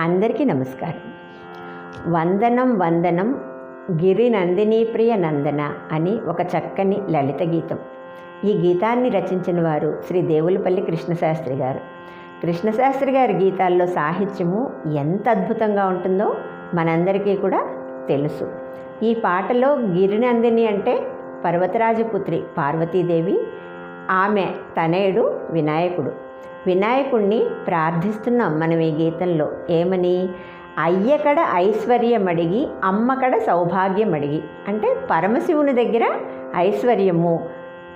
అందరికీ నమస్కారం. వందనం వందనం గిరి నందిని ప్రియ నందన అని ఒక చక్కని లలిత గీతం. ఈ గీతాన్ని రచించిన వారు శ్రీ దేవులపల్లి కృష్ణశాస్త్రి గారు. కృష్ణశాస్త్రి గారి గీతాల్లో సాహిత్యము ఎంత అద్భుతంగా ఉంటుందో మనందరికీ కూడా తెలుసు. ఈ పాటలో గిరినందిని అంటే పర్వతరాజపుత్రి పార్వతీదేవి. ఆమె తనయుడు వినాయకుడు. వినాయకుణ్ణి ప్రార్థిస్తున్నాం మనం ఈ గీతంలో. ఏమని? అయ్యకడ ఐశ్వర్యం అడిగి అమ్మకడ సౌభాగ్యం అడిగి అంటే పరమశివుని దగ్గర ఐశ్వర్యము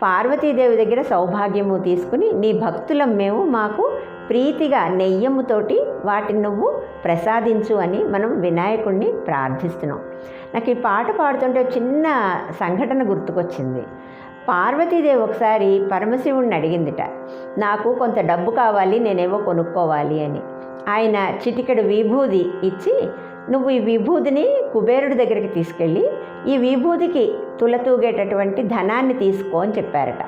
పార్వతీదేవి దగ్గర సౌభాగ్యము తీసుకుని నీ భక్తులం మేము మాకు ప్రీతిగా నెయ్యముతోటి వాటిని నువ్వు ప్రసాదించు అని మనం వినాయకుణ్ణి ప్రార్థిస్తున్నాం. నాకు ఈ పాట పాడుతుంటే చిన్న సంఘటన గుర్తుకొచ్చింది. పార్వతీదేవి ఒకసారి పరమశివుణ్ణి అడిగిందిట నాకు కొంత డబ్బు కావాలి నేనేవో కొనుక్కోవాలి అని. ఆయన చిటికెడు విభూది ఇచ్చి నువ్వు ఈ విభూదిని కుబేరుడి దగ్గరికి తీసుకెళ్ళి ఈ విభూదికి తులతూగేటటువంటి ధనాన్ని తీసుకో అని చెప్పారట.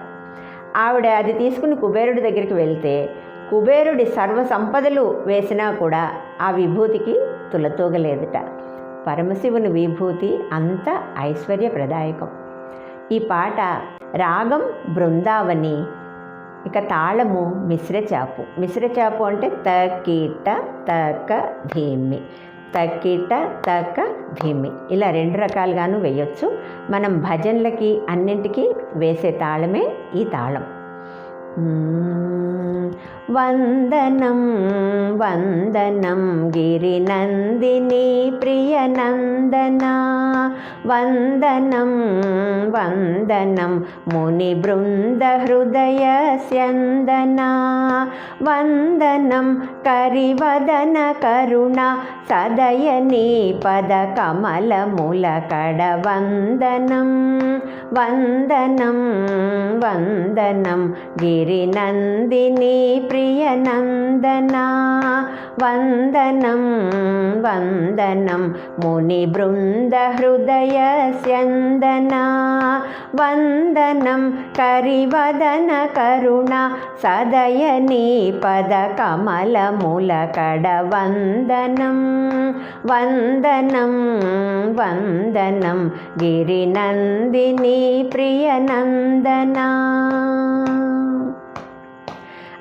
ఆవిడ అది తీసుకుని కుబేరుడి దగ్గరికి వెళ్తే కుబేరుడి సర్వ సంపదలు వేసినా కూడా ఆ విభూతికి తులతూగలేదుట. పరమశివుని విభూతి అంత ఐశ్వర్యప్రదాయకం. ఈ పాట రాగం బృందావని ఇక తాళము మిశ్రచాపు. మిశ్రచాపు అంటే తకీట తక ధీమి తక్కిట తక ధీమి ఇలా రెండు రకాలుగాను వేయొచ్చు. మనం భజనలకి అన్నింటికి వేసే తాళమే ఈ తాళం. వందనం వందనం గిరినందిని ప్రియనందన వందనం వందనం ముని బృంద హృదయ స్యందనా. వందనం కరివదన కరుణ సదయని పద కమలముల కడ వందనం. వందనం వందనం గిరి ప్రియనందన వందనం వందనం. ముని బృంద హృదయ స్యందన వందనం. కరివదన కరుణ సదయని పద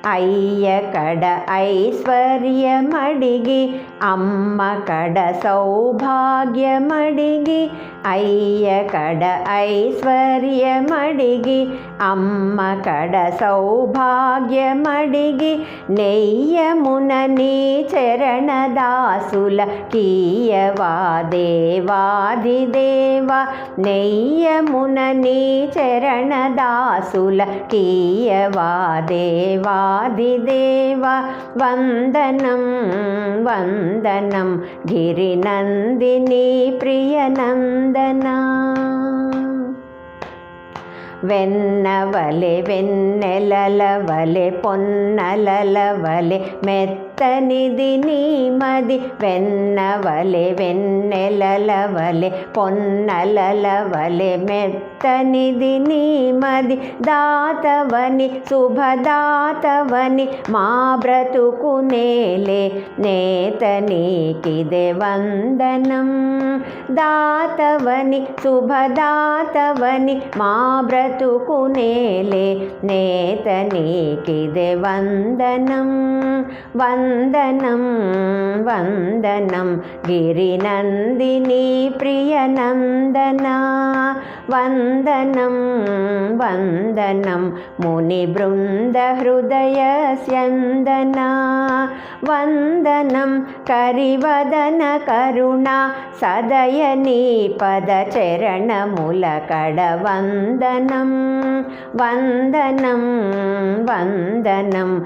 కమలముల కడ వందనం వందనం వందనం గిరినందిని ప్రియనందనా అయ్య కడ ఐశ్వర్యమడిగి అమ్మ కడ సౌభాగ్యమడిగి అయ్య కడ ఐశ్వర్యమడిగి అమ్మ కడ సౌభాగ్యమడిగి నెయ్యమున నీ చరణదాసుల కీయవా దేవాదిదేవ నెయ్యమున నీ చరణదాసుల కీయవా దేవా. ఆదిదేవ వందనం వందనం గిరినందిని ప్రియనందనా వెన్నవలె వెన్నెలల వలె పొన్నలల వలె మెత్తనిది అతనిది నీమది వెన్నవలె వెన్నెలల వలె మెత్తనిది నీమది దాతవని శుభదాతవని మా బ్రతుకునేలే నేత నీకిదే వందనం. దాతవని శుభదాతవని మా బ్రతుకునేలే నేత నీకిదే వందనం. వందనం వందనం. గిరినందిని ప్రియనందన వందనం వందనం. ముని బృంద హృదయ స్యందనా. వందనం కరివదన కరుణ. సదయని పద చరణముల కడ వందనం. వందనం వందనం.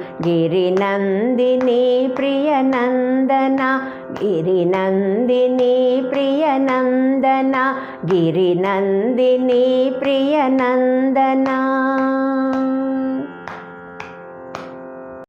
గిరినందిని ప్రియనందన గిరినందిని ప్రియనందన గిరినందిని ప్రియనందనా